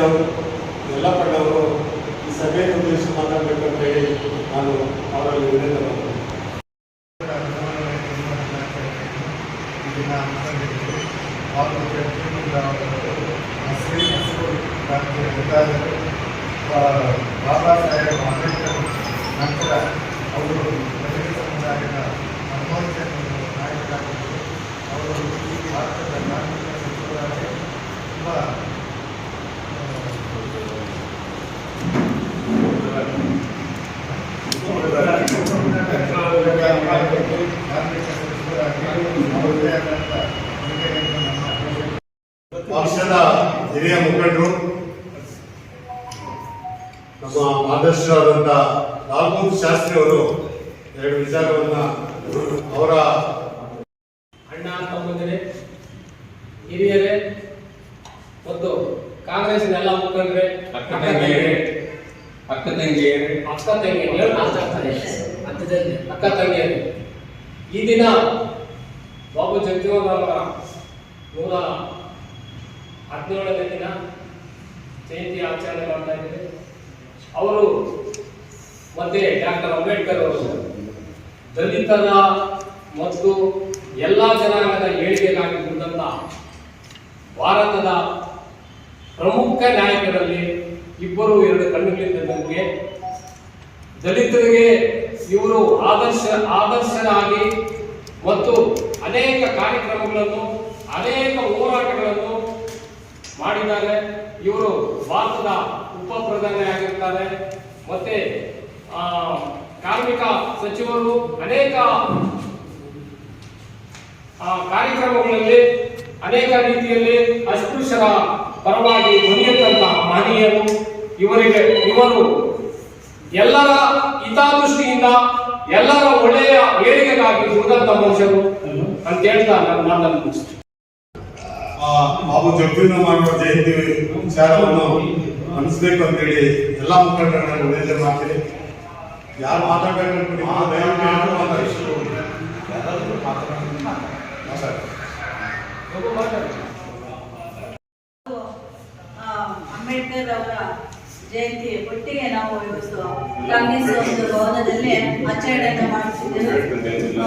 ನಾಗರಾಜಣ್ಣವರು ಯಲ್ಲಪ್ಪಣ್ಣವರು ಈ ಸಭೆಯನ್ನು ಉದ್ದೇಶಿಸಿ ಮಾತಾಡಬೇಕು ಅಂತ ಹೇಳಿ ನಾನು ಅವರಲ್ಲಿ ವಿನಂತಿ ಮಾಡ್ತೀನಿ. ಬಾಬಾ ಸಾಹೇಬ್ ಅಂಬೇಡ್ಕರ್ ನಂತರ ಅವರು ದಲಿತ ಸಮುದಾಯದ ಅನುಭವಿಸಿದ ನಾಯಕರಾಗಿದ್ದರು ಅವರು ಈ ಭಾರತದ ನಾಗರಿಕ ಸಚಿವರಾಗಿ, ತುಂಬ ಕಾರ್ಮಿಕ ಸಚಿವರಾಗಿ ಅವರದೇ ಆದಂಥ ಕೊಡುಗೆಯನ್ನು ನಮ್ಮ ಪಕ್ಷದ ಹಿರಿಯ ಮುಖಂಡರು ನಮ್ಮ ಆದರ್ಶರಾದಂಥ ಲಾಲ್ಮೂರ್ ಶಾಸ್ತ್ರಿ ಅವರು ಎರಡು ವಿಚಾರವನ್ನ ಅವರ ಅಣ್ಣ ತಮ್ಮಂದಿರೇ ಹಿರಿಯರೇ ಮತ್ತು ಕಾಂಗ್ರೆಸ್ನ ಎಲ್ಲ ಮುಖಂಡರೇ ಅಕ್ಕ ತಂಗಿಯರೇ ಅಕ್ಕ ತಂಗಿಯರೇ ಅಕ್ಕ ತಂಗಿಯರು ಅಕ್ಕ ತಂಗಿಯರು. ಈ ದಿನ ಬಾಬು ಜಗಜೀವನ್ ಅವರ ನೂರ ಹದಿನೇಳನೇ ದಿನ ಜಯಂತಿ ಆಚರಣೆ ಮಾಡ್ತಾ ಇದ್ದಾರೆ ಅವರು ಮತ್ತೆ ಡಾಕ್ಟರ್ ಅಂಬೇಡ್ಕರ್ ಅವರು ದಲಿತರ ಮತ್ತು ಎಲ್ಲ ಜನಾಂಗದ ಏಳಿಗೆಗಾಗಿ ಭಾರತದ ಪ್ರಮುಖ ನಾಯಕರಲ್ಲಿ ಇಬ್ಬರು ಎರಡು ಕಣ್ಣುಗಳಿಂದ ಕಣ್ಣುಗಳಿದ್ದಂಗೆ ದಲಿತರಿಗೆ ಇವರು ಆದರ್ಶ, ಆದರ್ಶರಾಗಿ ಮತ್ತು ಅನೇಕ ಕಾರ್ಯಕ್ರಮಗಳನ್ನು, ಅನೇಕ ಹೋರಾಟಗಳನ್ನು ಮಾಡಿದ್ದಾರೆ ಇವರು ಭಾರತದ ಉಪ ಪ್ರಧಾನಿ ಆಗಿರ್ತಾರೆ. ಮತ್ತೆ ಕಾರ್ಮಿಕ ಸಚಿವರು ಅನೇಕ ಕಾರ್ಯಕ್ರಮಗಳಲ್ಲಿ ಅನೇಕ ರೀತಿಯಲ್ಲಿ ಅಸ್ಪೃಶ್ಯರ ಪರವಾಗಿ ಧ್ವನಿಯಂತಹ ಮಹನೀಯರು ಇವರಿಗೆ, ಇವರು ಎಲ್ಲರ ಹಿತಾದೃಷ್ಟಿಯಿಂದ ಎಲ್ಲರ ಒಳ್ಳೆಯ ಏಳಿಗೆಗಾಗಿ ದುಡಿದಂತ ಮನುಷ್ಯರು ಅಂತ ಹೇಳ್ತಾ ನಾನು ಮಾತನ್ನು ಮುಗಿಸ್ತೀನಿ. ಬಾಬು ಜಗ್ಗಿನ ಮಾಡುವ ಜಯಂತಿ ವಿಚಾರವನ್ನು ಅನಿಸ್ಬೇಕು ಅಂತೇಳಿ ಎಲ್ಲ ಮುಖಂಡರನ್ನ ವಿನಂತಿ ಮಾಡ್ತೀನಿ. ಯಾರು ಮಾತಾಡ್ಬೇಕು ಅಂಬೇಡ್ಕರ್ ಅವರ ಜಯಂತಿ ಒಟ್ಟಿಗೆ ನಾವು ಕಾಂಗ್ರೆಸ್ ಒಂದು ಭವನದಲ್ಲಿ ಆಚರಣೆಯನ್ನು ಮಾಡುತ್ತಿದ್ದೇವೆ. ಆ,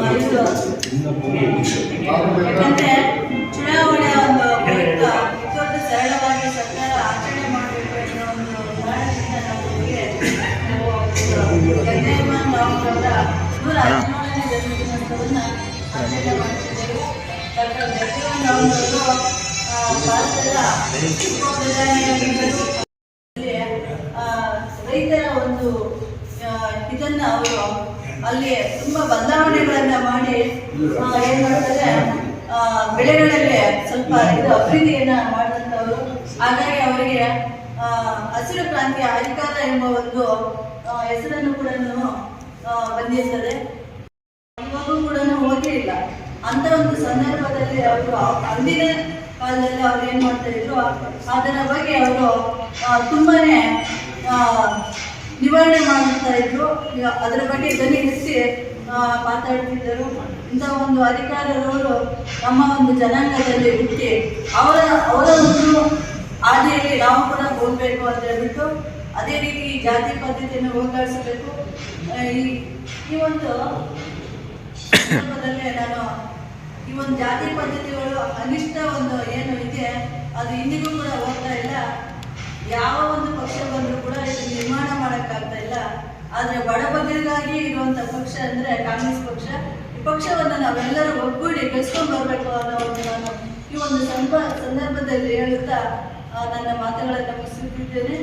ಯಾಕಂದ್ರೆ ಸರಳವಾಗಿ ಸರ್ಕಾರ ಆಚರಣೆ ಮಾಡಬೇಕು ಅನ್ನೋ ಒಂದು ಕಾರಣದಿಂದ ನಾವು ಗಂಗಯ್ಯಮ್ಮನ್ ಅವರ ನೂರ ಹದಿನೇಳನೇ ಜನ್ಮದಿನೋತ್ಸವನ್ನ ಆಚರಣೆ ಮಾಡ್ತಿದ್ದೇವೆ. ಡಾಕ್ಟರ್ ಜಗಜೀವನ್ ಭಾರತದ ಪ್ರಧಾನಿಯಾಗಿದ್ದರು ರೈತರ ಒಂದು ಇದನ್ನ ಅವರು ಅಲ್ಲಿ ತುಂಬಾ ಬದಲಾವಣೆಗಳನ್ನ ಮಾಡಿ ಏನ್ ಮಾಡ್ತಾರೆ? ಬೆಳೆಗಳಲ್ಲಿ ಸ್ವಲ್ಪ ಇದು ಅಭಿವೃದ್ಧಿಯನ್ನ ಮಾಡಿದಂಥವ್ರು ಹಾಗಾಗಿ ಅವರಿಗೆ ಹಸಿರು ಕ್ರಾಂತಿಯ ಅಧಿಕಾರ ಎಂಬ ಒಂದು ಹೆಸರನ್ನು ಕೂಡ ಬಂದಿರ್ತದೆ ಇವಾಗೂ ಕೂಡ ಓದಿರಲಿಲ್ಲ ಅಂತ ಒಂದು ಸಂದರ್ಭದಲ್ಲಿ ಅವರು, ಅಂದಿನ ಕಾಲದಲ್ಲಿ ಅವ್ರು ಏನ್ ಮಾಡ್ತಾ ಇದ್ರು, ಅದರ ಬಗ್ಗೆ ಅವರು ತುಂಬಾನೇ ನಿವಾರಣೆ ಮಾಡ್ತಾ ಇದ್ರು. ಅದರ ಬಗ್ಗೆ ಧ್ವನಿ ಹೆಚ್ಚಿ ಮಾತಾಡ್ತಿದ್ದರು. ಇಂಥ ಒಂದು ಅಧಿಕಾರದವರು ನಮ್ಮ ಒಂದು ಜನಾಂಗದಲ್ಲಿ ಹುಟ್ಟಿ, ಅವರ ಅವರ ಒಂದು ಹಾದಿಯಲ್ಲಿ ನಾವು ಕೂಡ ಹೋಗಬೇಕು ಅಂತ ಹೇಳ್ಬಿಟ್ಟು ಅದೇ ರೀತಿ ಜಾತಿ ಪದ್ಧತಿಯನ್ನು ಹೋಗಲಾಡಿಸಬೇಕು ಈ ಈ ಒಂದು ಸಂದರ್ಭದಲ್ಲಿ ನಾನು ಈ ಒಂದು ಜಾತಿ ಪದ್ಧತಿಗಳು ಅನಿಷ್ಟ ಒಂದು ಏನು ಇದೆ ಅದು ಇಂದಿಗೂ ಕೂಡ ಹೋಗ್ತಾ ಇಲ್ಲ. ಯಾವ ಒಂದು ಪಕ್ಷ ಬಂದರೂ ಕೂಡ ಇದು ನಿರ್ಮಾಣ ಮಾಡೋಕ್ಕಾಗ್ತಾ ಇಲ್ಲ. ಆದರೆ ಬಡಬಗ್ಗರಿಗಾಗಿ ಇರುವಂಥ ಪಕ್ಷ ಅಂದರೆ ಕಾಂಗ್ರೆಸ್ ಪಕ್ಷ. ಈ ಪಕ್ಷವನ್ನು ನಾವೆಲ್ಲರೂ ಒಗ್ಗೂಡಿ ಬೆಳೆಸ್ಕೊಂಡು ಬರಬೇಕು ಅನ್ನೋ ಒಂದು ನಾನು ಈ ಒಂದು ಸಂದರ್ಭದಲ್ಲಿ ಹೇಳುತ್ತಾ ಆ, ನನ್ನ ಮಾತುಗಳನ್ನು ಮುಗಿಸುತ್ತಿದ್ದೇನೆ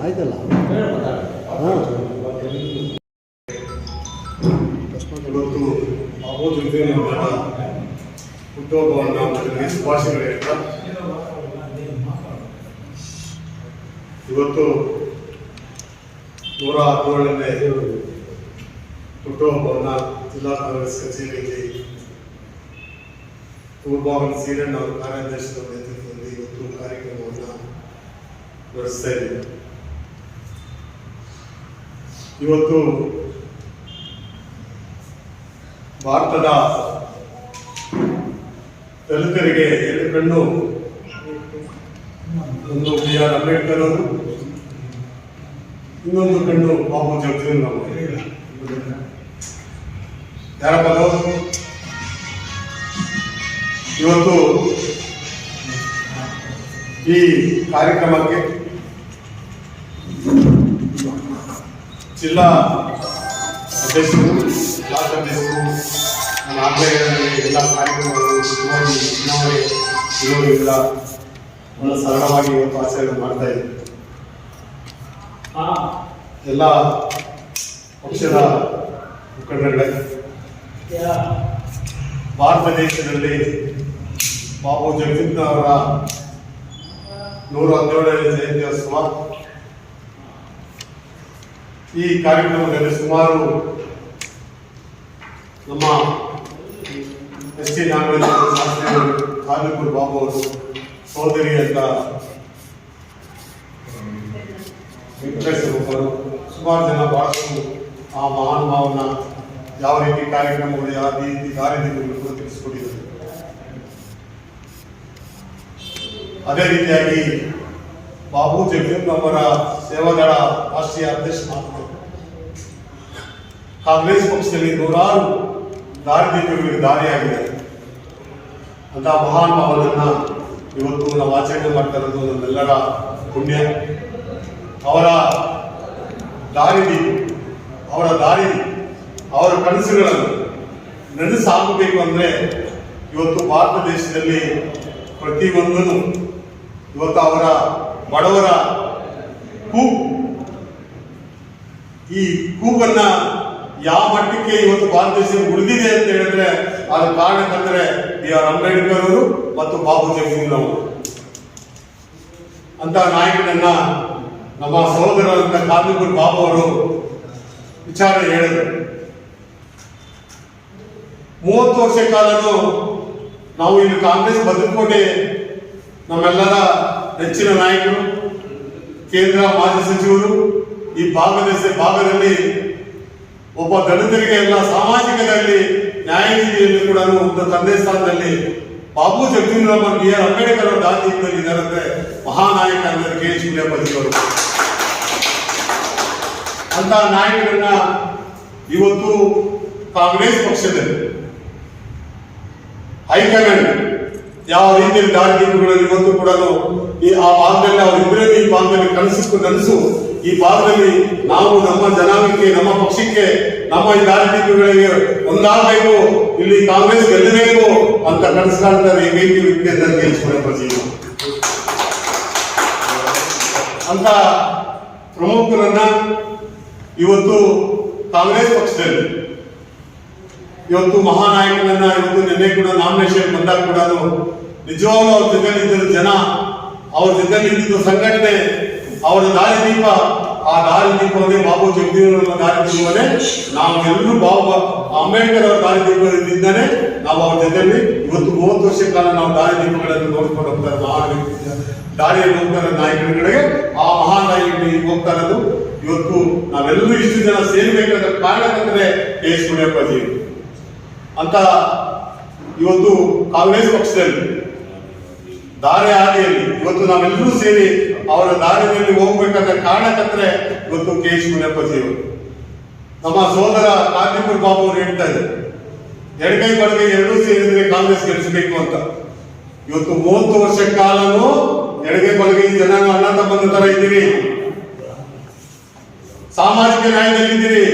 ಆಯ್ತಲ್ಲ? ಇವತ್ತು ಹುಟ್ಟುಹಬ್ಬವನ್ನು ಶುಭಾಶಯಗಳು ಹೇಳ್ತಾ ಇವತ್ತು ನೂರ ಹದಿನೇಳನೇ ಹುಟ್ಟುಹಬ್ಬವನ್ನು ಜಿಲ್ಲಾ ಕಾಂಗ್ರೆಸ್ ಕಚೇರಿಯಲ್ಲಿ ಪೂರ್ವಾವನ್ ಸೀರಣ್ಣ ಅವರು ಕಾರ್ಯಾಧ್ಯಕ್ಷರ ನೇತೃತ್ವದಲ್ಲಿ ಇವತ್ತು ಇವತ್ತು ಭಾರತದ ದಲಿತರಿಗೆ ಎರಡು ಕಣ್ಣು ಒಂದು ಬಿ ಆರ್ ಅಂಬೇಡ್ಕರ್ ಅವರು, ಇನ್ನೊಂದು ಕಣ್ಣು ಬಾಬು ಜಗಜೀವನ್ ಅವರು. ಯಾರಪ್ಪ? ಇವತ್ತು ಈ ಕಾರ್ಯಕ್ರಮಕ್ಕೆ ಜಿಲ್ಲಾ ಅಧ್ಯಕ್ಷರು ಬ್ಲಾಕ್ ಅಧ್ಯಕ್ಷರು ನನ್ನ ಆಂಧ್ರದಲ್ಲಿ ಎಲ್ಲ ಕಾರ್ಯಕ್ರಮಗಳು ಚುನಾವಣೆ ಚುನಾವಣೆ ಇರೋದ್ರಿಂದ ಸರಳವಾಗಿ ಇವತ್ತು ಆಚರಣೆ ಮಾಡ್ತಾ ಇದ್ದೀವಿ ಎಲ್ಲ ಪಕ್ಷದ ಮುಖಂಡಗಳೇ ಭಾರತ ದೇಶದಲ್ಲಿ ಬಾಬು ಜಗದೀಶ್ ಅವರ ನೂರ ಹನ್ನೆರಡನೇ ಜಯಂತ್ಯೋತ್ಸವ ಈ ಕಾರ್ಯಕ್ರಮದಲ್ಲಿ ಸುಮಾರು ನಮ್ಮ ಎಸ್ ಟಿ ನಾಗರಾಜ್ ಖಾಲಿಪುರ್ ಬಾಬು ಅವರು ಸೋದರಿ ಅಂತ ವೆಂಕಟೇಶ್ವರ ಸುಮಾರು ಜನ ಬಹಳಷ್ಟು ಆ ಮಹಾನುಭಾವನ ಯಾವ ರೀತಿ ಕಾರ್ಯಕ್ರಮಗಳು, ಯಾವ ರೀತಿ ತಿಳಿಸಿಕೊಟ್ಟಿದ್ದಾರೆ ತಿಳಿಸ್ಕೊಟ್ಟಿದ್ದಾರೆ. ಅದೇ ರೀತಿಯಾಗಿ ಬಾಬು ಜಗದೀಶ್ ಅವರ ಸೇವಾದಳ ರಾಷ್ಟ್ರೀಯ के ಕಾಂಗ್ರೆಸ್ ಪಕ್ಷದಲ್ಲಿ ನೂರಾರು ದಾರಿದೀಪಗಳಿಗೆ ದಾರಿಯಾಗಿದೆ. ಅಂತ ಮಹಾನ್ ಭಾವನನ್ನ ಇವತ್ತು ನಾವು ಆಚರಣೆ ಮಾಡ್ತಾ ಇರೋದು ನಮ್ಮೆಲ್ಲರ ಪುಣ್ಯ. ಅವರ ದಾರಿದಿ, ಅವರ ದಾರಿ, ಅವರ ಕನಸುಗಳನ್ನು ನನಸಾಗಬೇಕು ಅಂದ್ರೆ ಇವತ್ತು ಭಾರತ ದೇಶದಲ್ಲಿ ಪ್ರತಿಯೊಂದನ್ನು ಇವತ್ತು ಅವರ ಬಡವರ ಕೂಗು ಈ ಕೂಗನ್ನ ಯಾವ ಮಟ್ಟಕ್ಕೆ ಇವತ್ತು ಭಾರತ ದೇಶ ಉಳಿದಿದೆ ಅಂತ ಹೇಳಿದ್ರೆ ಅದು ಬಂದ್ರೆ ಬಿ ಆರ್ ಅಂಬೇಡ್ಕರ್ ಅವರು ಮತ್ತು ಬಾಬು ಜಗಜೀವನ್ ಅವರು. ಅಂತ ನಾಯಕನನ್ನ ನಮ್ಮ ಸಹೋದರರಂತ ಕಾರ್ಮಿಕರು ಬಾಬು ಅವರು ವಿಚಾರ ಹೇಳಿದರು. ಮೂವತ್ತು ವರ್ಷ ಕಾಲನು ನಾವು ಇಲ್ಲಿ ಕಾಂಗ್ರೆಸ್ ಬದುಕೋಟೆ ನಮ್ಮೆಲ್ಲರ ನೆಚ್ಚಿನ ನಾಯಕರು, ಕೇಂದ್ರ ಮಾಜಿ ಸಚಿವರು, ಈ ಭಾಗದ ಭಾಗದಲ್ಲಿ ಒಬ್ಬ ದಲಿತರಿಗೆ ಎಲ್ಲ ಸಾಮಾಜಿಕದಲ್ಲಿ ನ್ಯಾಯ ಕೂಡ ಒಂದು ತಂದೆ ಸ್ಥಾನದಲ್ಲಿ ಬಾಬು ಜಗಜೀವನ್ ರಾಮ್ ಬಿ ಆರ್ ಅಂಬೇಡ್ಕರ್ ಅವರ ದಾರಿಯಲ್ಲಿ ಇದ್ದಾರಂದ್ರೆ ಮಹಾನಾಯಕ ಅಂದರೆ ಕೆ ಎಚ್ ಅವರು. ಅಂತ ನಾಯಕರನ್ನ ಇವತ್ತು ಕಾಂಗ್ರೆಸ್ ಪಕ್ಷದಲ್ಲಿ ಹೈಕಮಾಂಡ್ ಯಾವ ರೀತಿಯಲ್ಲಿ ದಾರಿದೀಪಗಳಲ್ಲಿ ಇವತ್ತು ಕೂಡ ಈ ಆ ಭಾಗದಲ್ಲಿ ಅವರು ಇದ್ರೆ ಈ ಭಾಗದಲ್ಲಿ ಕನಸು ಕನಸು ಈ ಭಾಗದಲ್ಲಿ ನಾವು ನಮ್ಮ ಜನಾಂಗಕ್ಕೆ, ನಮ್ಮ ಪಕ್ಷಕ್ಕೆ, ನಮ್ಮ ಈ ದಾರಿದೀಪಗಳಿಗೆ ಒಂದಾಗಬೇಕು. ಇಲ್ಲಿ ಕಾಂಗ್ರೆಸ್ ಗೆಲ್ಲಬೇಕು ಅಂತ ಕನಸು ಕಾಣ್ತಾರೆ ಈ ವೇದಿಕೆ ವ್ಯಕ್ತಿ ಅಂತ ಜೀವ ಅಂತ ಪ್ರಮುಖರನ್ನ ಇವತ್ತು ಕಾಂಗ್ರೆಸ್ ಪಕ್ಷದಲ್ಲಿ, ಇವತ್ತು ಮಹಾನಾಯಕನನ್ನ ಇವತ್ತು ನಿನ್ನೆ ಕೂಡ ನಾಮಿನೇಷನ್ ಬಂದಾಗ ಕೂಡ ನಿಜವಾಗ್ಲೂ ಅವ್ರ ಜೊತೆಲಿ ಇದ್ದ ಜನ, ಅವ್ರ ಜೊತೆಲಿ ಸಂಘಟನೆ, ಅವರ ದಾರಿದೀಪ ಆ ದಾರಿದೀಪವನ್ನೇ ಬಾಬು ಜಗದೀವನ ದಾರಿದೀಪವನ್ನೇ ನಾವು ಎಲ್ಲರೂ ಬಾಬಾ ಅಂಬೇಡ್ಕರ್ ಅವರ ದಾರಿ ದೀಪದಿಂದಲೇ ನಾವು ಅವ್ರ ಜೊತೆಯಲ್ಲಿ ಇವತ್ತು ಮೂವತ್ತು ವರ್ಷ ಕಾಲ ನಾವು ದಾರಿದೀಪಗಳನ್ನು ನೋಡ್ಕೊಂಡು ಹೋಗ್ತಾರೆ ದಾರಿಯಲ್ಲಿ ಹೋಗ್ತಾರೆ ಕಡೆಗೆ ಆ ಮಹಾನ್ ನಾಯಕರಿಗೆ ಹೋಗ್ತಾ ಇರೋದು. ಇವತ್ತು ನಾವೆಲ್ಲರೂ ಇಷ್ಟು ಜನ ಸೇರ್ಬೇಕಾದ ಕಾರಣಕ್ಕಂದ್ರೆ ಕೆ ಎಸ್ ಮುನಿಯಪ್ಪಾಜಿ. ಅಂತ ಇವತ್ತು ಕಾಂಗ್ರೆಸ್ ಪಕ್ಷದಲ್ಲಿ ದಾರಿ ಹಾದಿಯಲ್ಲಿ. ಇವತ್ತು ನಾವೆಲ್ಲರೂ ಸೇರಿ ಅವರ ದಾರಿಯಲ್ಲಿ ಹೋಗ್ಬೇಕಾದ ಕಾರಣಕ್ಕಂದ್ರೆ ಇವತ್ತು ಕೆ ಎಸ್ ಮುನಿಯಪ್ಪಜಿಯವರು ನಮ್ಮ ಸೋದರ ಕಾಂತಿಪುರ್ ಬಾಬು ಅವರು ಹೇಳ್ತಾ ಇದ್ದಾರೆ. ಎಡಗೈ ಬಲಗೈ ಎರಡೂ ಸೇರಿದ್ರೆ ಕಾಂಗ್ರೆಸ್ ಗೆಲ್ಲಿಸಬೇಕು ಅಂತ. ಇವತ್ತು ಮೂವತ್ತು ವರ್ಷ ಕಾಲನು ಎಡಗೈ ಬಲಗೈ ಜನ ಅಣ್ಣ ತಮ್ಮನ ತರ ಇದ್ದೀರಿ. ಸಾಮಾಜಿಕ ನ್ಯಾಯದಲ್ಲಿ ಇದ್ದೀರಿ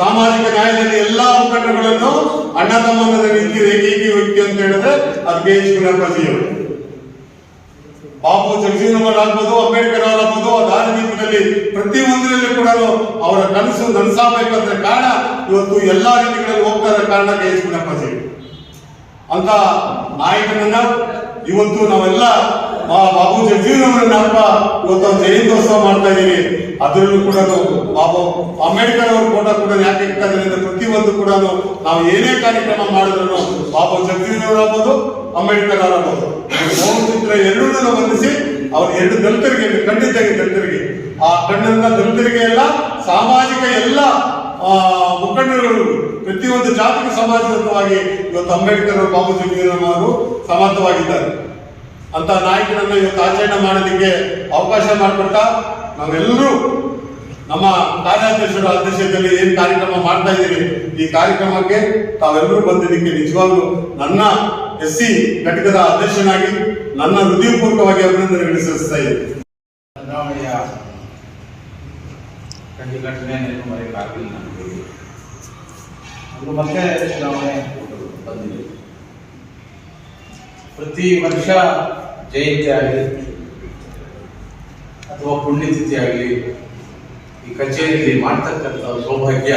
ಸಾಮಾಜಿಕ ನ್ಯಾಯದಲ್ಲಿ ಎಲ್ಲಾ ಮುಖಂಡಗಳನ್ನು ಅಣ್ಣ ತಮ್ಮನದಲ್ಲಿ ಇದ್ದೀರಿ. ಏಕೈಕ ವ್ಯಕ್ತಿ ಅಂತ ಹೇಳಿದ್ರೆ ಅದು ಕೆ ಎಚ್ ಗುಣಪ್ಪಾಜಿಯವರು ಬಾಬು ಜಗಜೀವನ್ ಆಗ್ಬೋದು ಅಂಬೇಡ್ಕರ್ ಆ ಪ್ರತಿ ಒಂದರಲ್ಲಿ ಕೂಡ ಅವರ ಕನಸು ನನಸಾಗಬೇಕಂತ ಕಾರಣ ಇವತ್ತು ಎಲ್ಲಾ ರೀತಿಗಳಲ್ಲಿ ಹೋಗ್ತಾ ಕಾರಣ ಕೆ ಎಸ್ ಗುಣಪ್ಪಾಜಿ ಅಂತ ನಾಯಕನನ್ನ ಇವತ್ತು ನಾವೆಲ್ಲ ಬಾಬು ಜಗಜೀವನ್ ಅವರ ನೆನಪ ಇವತ್ತು ಜಯಂತೋತ್ಸವ ಮಾಡ್ತಾ ಇದ್ದೀವಿ. ಅದರಲ್ಲೂ ಕೂಡ ಬಾಬು ಅಂಬೇಡ್ಕರ್ ಅವ್ರ ಕೂಡ ಕೂಡ ಯಾಕೆ ಇಡ್ತಾ ಪ್ರತಿಯೊಂದು ಕೂಡ ನಾವು ಏನೇ ಕಾರ್ಯಕ್ರಮ ಮಾಡಿದ್ರು ಬಾಬು ಜಗಜೀವನ್ ಅವರಾಗ್ಬೋದು ಅಂಬೇಡ್ಕರ್ ಅವರನ್ನು. ಮೂರು ಚಿತ್ರ ಎರಡನ್ನೂ ಬಂಧಿಸಿ, ಅವರು ಎರಡು ದಲಿತರಿಗೆ, ಖಂಡಿತವಾಗಿ ದಲಿತರಿಗೆ. ಆ ಕಣ್ಣಿನ ದಲಿತರಿಗೆ ಎಲ್ಲ, ಸಾಮಾಜಿಕ ಎಲ್ಲ ಮುಖಂಡರು ಪ್ರತಿಯೊಂದು ಜಾತಿಗೆ ಸಮಾಜವಾಗಿ ಇವತ್ತು ಅಂಬೇಡ್ಕರ್ ಬಾಬು ಅವರು ಸಮರ್ಥವಾಗಿದ್ದಾರೆ. ಅಂತ ನಾಯಕರನ್ನು ಇವತ್ತು ಆಚರಣೆ ಮಾಡೋದಕ್ಕೆ ಅವಕಾಶ ಮಾಡಿಕೊಟ್ಟ ನಾವೆಲ್ಲರೂ ನಮ್ಮ ಕಾರ್ಯಾಧ್ಯಕ್ಷರ ಅಧ್ಯಕ್ಷತೆಯಲ್ಲಿ ಏನ್ ಕಾರ್ಯಕ್ರಮ ಮಾಡ್ತಾ ಇದ್ದೀವಿ ಈ ಕಾರ್ಯಕ್ರಮಕ್ಕೆ ತಾವೆಲ್ಲರೂ ಬಂದಿದ್ದಕ್ಕೆ ನಿಜವಾಗ್ಲೂ ನನ್ನ ಎಸ್ ಸಿ ಘಟಕದ ಅಧ್ಯಕ್ಷನಾಗಿ ನನ್ನ ಹೃದಯಪೂರ್ವಕವಾಗಿ ಅಭಿನಂದನೆಗಳು ಸಲ್ಲಿಸ್ತಾ ಇದ್ದೀನಿ. ಪ್ರತಿ ವರ್ಷ ಜಯಂತಿ ಆಗಲಿ ಅಥವಾ ಪುಣ್ಯತಿಥಿ ಆಗಲಿ ಈ ಕಚೇರಿಯಲ್ಲಿ ಮಾಡ್ತಕ್ಕಂಥ ಸೌಭಾಗ್ಯ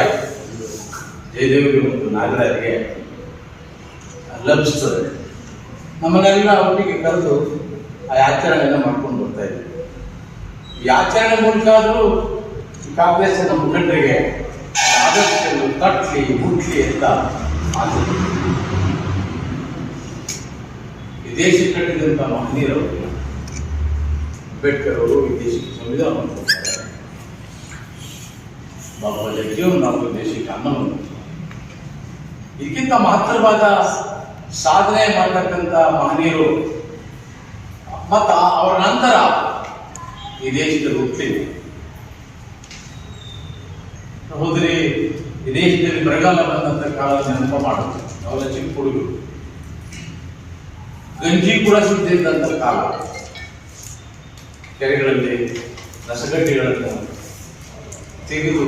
ಜಯದೇವಿಗೆ ಮತ್ತು ನಾಗರಾಜ್ಗೆ ಲಭಿಸ್ತದೆ. ನಮ್ಮನ್ನೆಲ್ಲ ಒಟ್ಟಿಗೆ ಕರೆದು ಆ ಆಚರಣೆಯನ್ನು ಮಾಡ್ಕೊಂಡು ಬರ್ತಾ ಇದ್ದೀವಿ ಈ ಆಚರಣೆ ಮೂಲಕ ಆದರೂ ಈ ಕಾಂಗ್ರೆಸ್ಸಿನ ಮುಖಂಡರಿಗೆ ಆದರ್ಶಗಳು ತಟ್ಲಿ, ಮುಟ್ಲಿ ಅಂತ ಆಸೆ ಈ ದೇಶ ಕಟ್ಟಿದಂಥ ಮಹನೀಯರು, ಅಂಬೇಡ್ಕರ್ ಅವರು ಈ ದೇಶಕ್ಕೆ ಕೊಡ್ತಾರೆ ಬಾಬಾ ನಾವು ದೇಶಕ್ಕೆ ಅನ್ನವನ್ನು ಇದಕ್ಕಿಂತ ಮಹತ್ತರವಾದ ಸಾಧನೆ ಮಾಡತಕ್ಕಂಥ ಮಹನೀಯರು, ಮತ್ತು ಅವರ ನಂತರ ಈ ದೇಶದ ಹುಟ್ಟಿದೆ ಸಹೋದರಿ, ಈ ದೇಶದಲ್ಲಿ ಬರಗಾಲ ಬಂದಂತ ಕಾಲ ನೆನಪು ಮಾಡುತ್ತೆ. ಅವರ ಚಿಕ್ಕ ಹುಡುಗರು. ಗಂಜಿ ಕೂಡ ಸಿದ್ಧಿದ್ದಂಥ ಕಾಲ. ಕೆರೆಗಳಲ್ಲಿ, ರಸಗಡ್ಡೆಗಳನ್ನು ತೆಗೆದು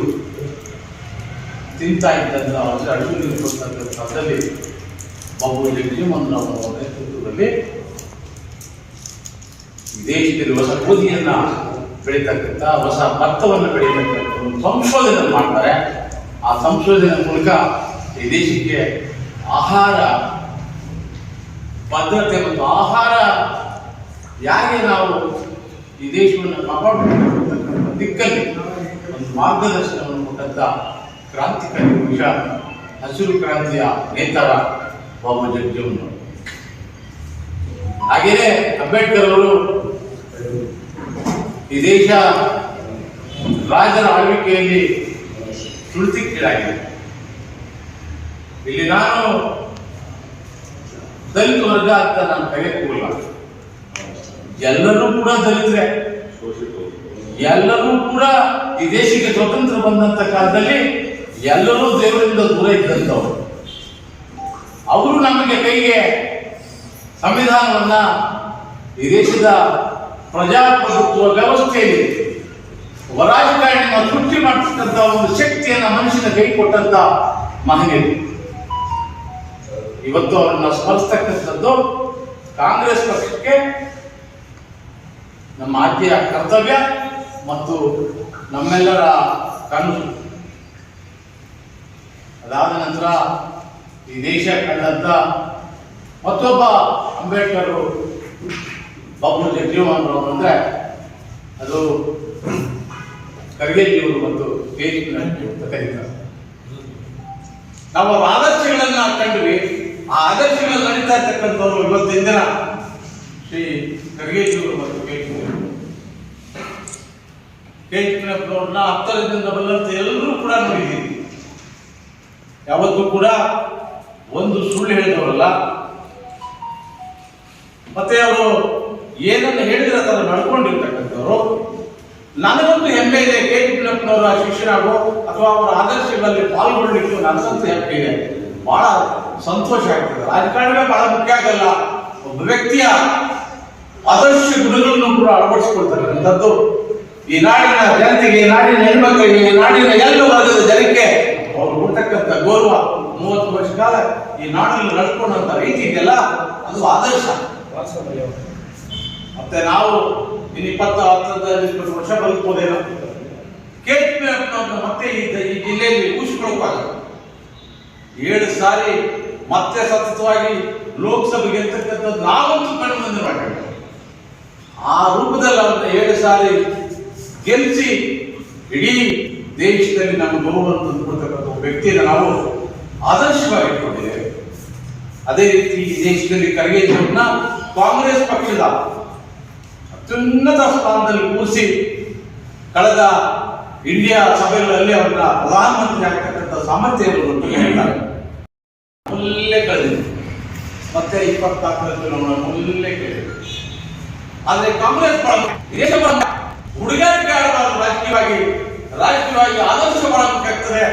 ತಿಂತಾ ಇದ್ದಂಥ ಅಂದರೆ ಅಡುಗೆ ಕಾಲದಲ್ಲಿ ಬಾಬು ಜಗಜೀವನ್ ಅವರ ನೇತೃತ್ವದಲ್ಲಿ ದೇಶದಲ್ಲಿ ಹೊಸ ಗೋಧಿಯನ್ನು ಬೆಳೀತಕ್ಕಂಥ, ಹೊಸ ಭತ್ತವನ್ನು ಬೆಳೀತಕ್ಕಂಥ ಒಂದು ಸಂಶೋಧನೆ ಮಾಡ್ತಾರೆ. ಆ ಸಂಶೋಧನೆ ಮೂಲಕ ಈ ದೇಶಕ್ಕೆ ಆಹಾರ ಭದ್ರತೆ ಮತ್ತು ಆಹಾರ ಹೇಗೆ ನಾವು ಈ ದೇಶವನ್ನು ದಿಕ್ಕಲ್ಲಿ ಒಂದು ಮಾರ್ಗದರ್ಶನವನ್ನು ಕೊಟ್ಟಂತ ಕ್ರಾಂತಿಕಾರಿ ಪುರುಷ ಹಸಿರು ಕ್ರಾಂತಿಯ ನೇತಾರ ಬಾಬು ಜಗಜೀವನ್. ಹಾಗೆಯೇ ಅಂಬೇಡ್ಕರ್ ಅವರು ಈ ದೇಶ ರಾಜರ ಆಳ್ವಿಕೆಯಲ್ಲಿ ತುಳಿತಿಕ್ಕೀಡಾಗಿದೆ ಇಲ್ಲಿ ನಾನು ದಲಿತ ವರ್ಗ ಅಂತ ನಾನು ಹೋಗಲ್ಲ. ಎಲ್ಲರೂ ಕೂಡ ದಲಿತರೆ. ಎಲ್ಲರೂ ಕೂಡ ಈ ದೇಶಕ್ಕೆ ಸ್ವತಂತ್ರ ಬಂದಂತ ಕಾಲದಲ್ಲಿ ಎಲ್ಲರೂ ದೇವರಿಂದ ದೂರ ಇದ್ದಂಥವ್ರು. ಅವರು ನಮಗೆ ಕೈಗೆ ಸಂವಿಧಾನವನ್ನ ಈ ದೇಶದ ಪ್ರಜಾಪ್ರಭುತ್ವ ವ್ಯವಸ್ಥೆಯಲ್ಲಿ ರಾಜಕಾರಣಿಯನ್ನು ಸೃಷ್ಟಿ ಮಾಡಿಸಿದಂಥ ಒಂದು ಶಕ್ತಿಯನ್ನು ಮನುಷ್ಯನ ಕೈ ಕೊಟ್ಟಂತ ಮಹನೀಯರು. ಇವತ್ತು ಅವರನ್ನು ಸ್ಮರಿಸ್ತಕ್ಕಂಥದ್ದು ಕಾಂಗ್ರೆಸ್ ಪಕ್ಷಕ್ಕೆ ನಮ್ಮ ಆದ್ಯ ಕರ್ತವ್ಯ ಮತ್ತು ನಮ್ಮೆಲ್ಲರ ಕನಸು. ಅದಾದ ನಂತರ ಈ ದೇಶ ಕಂಡಂತ ಮತ್ತೊಬ್ಬ ಅಂಬೇಡ್ಕರ್ ಬಾಬು ಜಗಜೀವನ್ ರಾವ್ ಅಂದ್ರೆ ಅದು ಖರ್ಗೆಜಿಯವರು ಮತ್ತು ಕರೀತಾರೆ. ನಾವು ಅವ್ರ ಆದರ್ಶಗಳನ್ನ ಕಂಡ್ವಿ. ಆ ಆದರ್ಶಗಳಲ್ಲಿ ನಡೀತಾ ಇರ್ತಕ್ಕಂಥವ್ರು ಇವತ್ತಿನ ದಿನ ಶ್ರೀ ಖರ್ಗೆಜಿಯವರು ಮತ್ತು ಕೆ ಜಿ ಕೆ ಜಿ ಅವ್ರನ್ನ ಹತ್ತರದಿಂದ ಬಲ್ಲಂತ ಎಲ್ಲರೂ ಕೂಡ ನೋಡಿದ್ದೀವಿ. ಯಾವತ್ತೂ ಕೂಡ ಒಂದು ಸುಳ್ಳು ಹೇಳಿದವರಲ್ಲ. ಮತ್ತೆ ಅವರು ಏನನ್ನು ಹೇಳಿದ್ರೆ ಅದನ್ನು ನಡ್ಕೊಂಡಿರ್ತಕ್ಕಂಥವ್ರು. ನನಗಂತೂ ಹೆಮ್ಮೆ ಇದೆ ಕೆ ಜಿ ಪಿಳಪ್ಪನವರ ಶಿಕ್ಷಣವೋ ಅಥವಾ ಅವರ ಆದರ್ಶಗಳಲ್ಲಿ ಪಾಲ್ಗೊಳ್ಳಿಕ್ಕೆ ನನಗಂತೂ ಹೆಮ್ಮೆ ಇದೆ. ಬಹಳ ಸಂತೋಷ ಆಗ್ತದೆ. ರಾಜಕಾರಣವೇ ಬಹಳ ಮುಖ್ಯ ಆಗಲ್ಲ. ಒಬ್ಬ ವ್ಯಕ್ತಿಯ ಆದರ್ಶ ಗುಣಗಳನ್ನು ಕೂಡ ಅಳವಡಿಸಿಕೊಳ್ತಕ್ಕಂಥದ್ದು ಈ ನಾಡಿನ ಜನತೆಗೆ, ಈ ನಾಡಿನ ಹೆಣ್ಮಕ್ಳಿಗೆ, ಈ ನಾಡಿನ ಎಲ್ಲ ವರ್ಗದ ಜನಕ್ಕೆ ಕೊಡ್ತಕ್ಕಂಥ ಗೌರವ ಮೂವತ್ತು ವರ್ಷ ಕಾಲ ಈ ನಾಡಲ್ಲಿ ನಡ್ಕೊಂಡಂತ ರೀತಿ ಇದೆಯಲ್ಲ ಅದು ಆದರ್ಶ. ಮತ್ತೆ ನಾವು ಇನ್ನು ಇಪ್ಪತ್ತು ಹತ್ತು ಇಪ್ಪತ್ತು ವರ್ಷ ಬದುಕೋದೇನ ಕೇಳ್ತೀವಿ ಪಿ ಮತ್ತೆ ಈ ಜಿಲ್ಲೆಯಲ್ಲಿ ಊಹಿಸಿಕೊಳ್ಳುವಾಗ ಏಳು ಸಾರಿ ಮತ್ತೆ ಸತತವಾಗಿ ಲೋಕಸಭೆಗೆ ಗೆಲ್ತಕ್ಕಂಥದ್ದು ನಾವಂತೂ ಕಣ್ಣು ಮುಂದೆ ಮಾಡಬೇಕು ಆ ರೂಪದಲ್ಲಿ ಅವ್ರನ್ನ ಏಳು ಸಾರಿ ಗೆಲ್ಲಿಸಿ ಇಡೀ ದೇಶದಲ್ಲಿ ನಮ್ಮ ಗೌರವ ತಂದುಕೊಡ್ತಕ್ಕಂಥ ಒಬ್ಬ ವ್ಯಕ್ತಿಯನ್ನು ನಾವು ಆದರ್ಶವಾಗಿ ಇಟ್ಕೊಂಡಿದ್ದೇವೆ ಅದೇ ರೀತಿ ಈ ದೇಶದಲ್ಲಿ ಖರ್ಗೆಜಿಯವ್ರನ್ನ ಕಾಂಗ್ರೆಸ್ ಪಕ್ಷದ ಅತ್ಯುನ್ನತ ಸ್ಥಾನದಲ್ಲಿ ಕೂರಿಸಿ ಕಳೆದ ಇಂಡಿಯಾ ಸಭೆಗಳಲ್ಲಿ ಅವರನ್ನ ಪ್ರಧಾನಮಂತ್ರಿ ಆಗ್ತಕ್ಕಂಥ ಸಾಮರ್ಥ್ಯ ಇರುವುದು ಹೇಳ್ತಾರೆ. ಮೊದಲೇ ಕಳೆದಿದೆ. ಮತ್ತೆ ಇಪ್ಪತ್ನಾಲ್ಕರ ಚುನಾವಣೆ ಮೊದಲೇ ಕೇಳಿದೆ ಆದರೆ ಕಾಂಗ್ರೆಸ್ ಹುಡುಗಾರಿಕೆ ಆಡಬಾರದು ರಾಜಕೀಯವಾಗಿ. ರಾಜಕೀಯವಾಗಿ ಆದರ್ಶ ಮಾಡಬೇಕಾಗ್ತದೆ